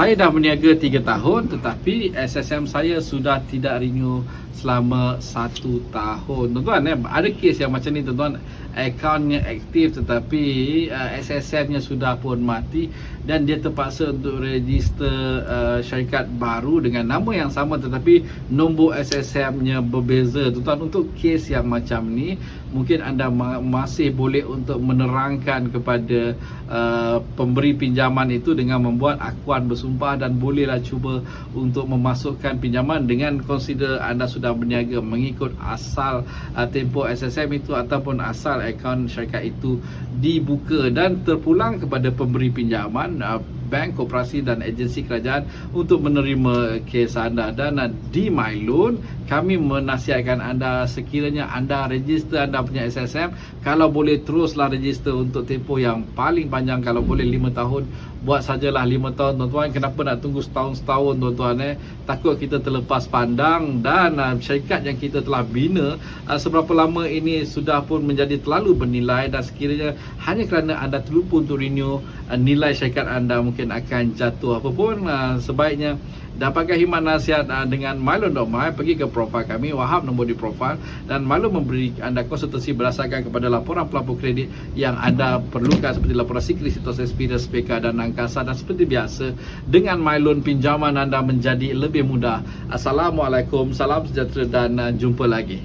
Saya dah berniaga 3 tahun tetapi SSM saya sudah tidak renew selama 1 tahun. Tuan-tuan eh, ada kes yang macam ni tuan-tuan akaunnya aktif tetapi uh, SSM-nya sudah pun mati dan dia terpaksa untuk register uh, syarikat baru dengan nama yang sama tetapi nombor SSM-nya berbeza. Tuan-tuan untuk kes yang macam ni mungkin anda ma- masih boleh untuk menerangkan kepada uh, pemberi pinjaman itu dengan membuat akuan bersumpah dan bolehlah cuba untuk memasukkan pinjaman dengan consider anda sudah berniaga mengikut asal uh, tempoh SSM itu ataupun asal akaun syarikat itu dibuka dan terpulang kepada pemberi pinjaman uh, bank, koperasi dan agensi kerajaan untuk menerima kes anda. Dan di MyLoan kami menasihatkan anda sekiranya anda register anda punya SSM kalau boleh teruslah register untuk tempoh yang paling panjang kalau boleh 5 tahun buat sajalah 5 tahun tuan-tuan. Kenapa nak tunggu setahun-setahun tuan-tuan eh? Takut kita terlepas pandang dan uh, syarikat yang kita telah bina uh, seberapa lama ini sudah pun menjadi terlalu bernilai dan sekiranya hanya kerana anda terlupa untuk renew uh, nilai syarikat anda mungkin akan jatuh apapun uh, sebaiknya dapatkan himat nasihat uh, dengan Mylon.my pergi ke profil kami Wahab nombor di profil dan Mylon memberi anda konsultasi berdasarkan kepada laporan pelapor kredit yang anda perlukan seperti laporan siklis situs experience PK dan angkasa dan seperti biasa dengan Mylon pinjaman anda menjadi lebih mudah. Assalamualaikum salam sejahtera dan uh, jumpa lagi